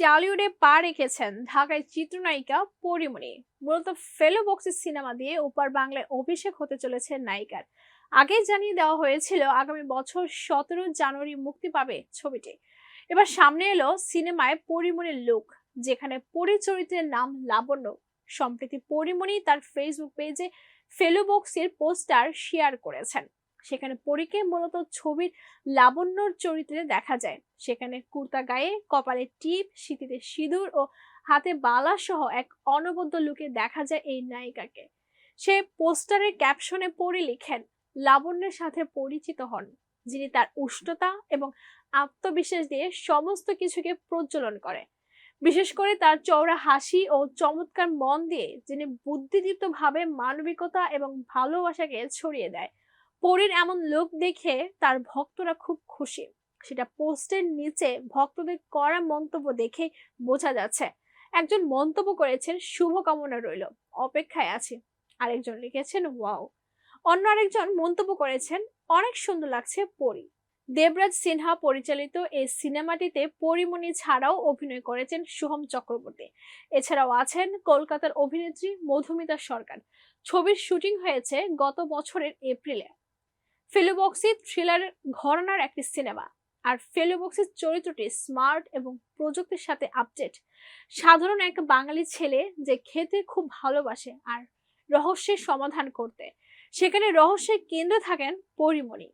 টালিউডে পা রেখেছেন ঢাকায় চিত্রনায়িকা পরিমণি। মূলত ফেলো বক্সের সিনেমা দিয়ে ওপার বাংলায় অভিষেক হতে চলেছে নায়িকার। আগেই জানিয়ে দেওয়া হয়েছিল আগামী বছর সতেরো জানুয়ারি মুক্তি পাবে ছবিটি। এবার সামনে এলো সিনেমায় পরিমণির লুক যেখানে পরিচরিত্রের নাম লাবণ্য। সম্প্রতি পরিমণি তার ফেসবুক পেজে ফেলো বক্সের পোস্টার শেয়ার করেছেন। সেখানে পরীকে মূলত ছবির লাবণ্যর চরিত্রে দেখা যায়। সেখানে কুর্তা গায়ে, কপালে টিপ শীতিতে সিঁদুর ও হাতে বালা সহ এক অনবদ্য লুকে দেখা যায় এই নায়িকাকে। সে পোস্টারের ক্যাপশনে পড়ে লিখেন, লাবণ্যের সাথে পরিচিত হন, যিনি তার উষ্ণতা এবং আত্মবিশ্বাস দিয়ে সমস্ত কিছুকে প্রজ্বলন করে। বিশেষ করে তার চওড়া হাসি ও চমৎকার মন দিয়ে, যিনি বুদ্ধিদীপ্ত ভাবে মানবিকতা এবং ভালোবাসাকে ছড়িয়ে দেয়। পরীর এমন লোক দেখে তার ভক্তরা খুব খুশি। সেটা পোস্টের নিচে ভক্তদের করা মন্তব্য দেখে বোঝা যাচ্ছে। একজন মন্তব্য করেছেন, শুভকামনা রইল, অপেক্ষায় আছি। আরেকজন লিখেছেন, ওয়াও। অন্য আরেকজন মন্তব্য করেছেন, অনেক সুন্দর লাগছে পরী। দেবরাজ সিনহা পরিচালিত এই সিনেমাটিতে পরিমণি ছাড়াও অভিনয় করেছেন সোহম চক্রবর্তী। এছাড়াও আছেন কলকাতার অভিনেত্রী মধুমিতা সরকার। ছবির শুটিং হয়েছে গত বছরের এপ্রিলে। ফেলোবক্সি থ্রিলার ঘরনার একটি সিনেমা। আর ফেলোবক্সির চরিত্রটি স্মার্ট এবং প্রযুক্তির সাথে আপডেট সাধারণ এক বাঙালি ছেলে যে খেতে খুব ভালোবাসে আর রহস্যের সমাধান করতে। সেখানে রহস্যের কেন্দ্রে থাকেন পরিমণি।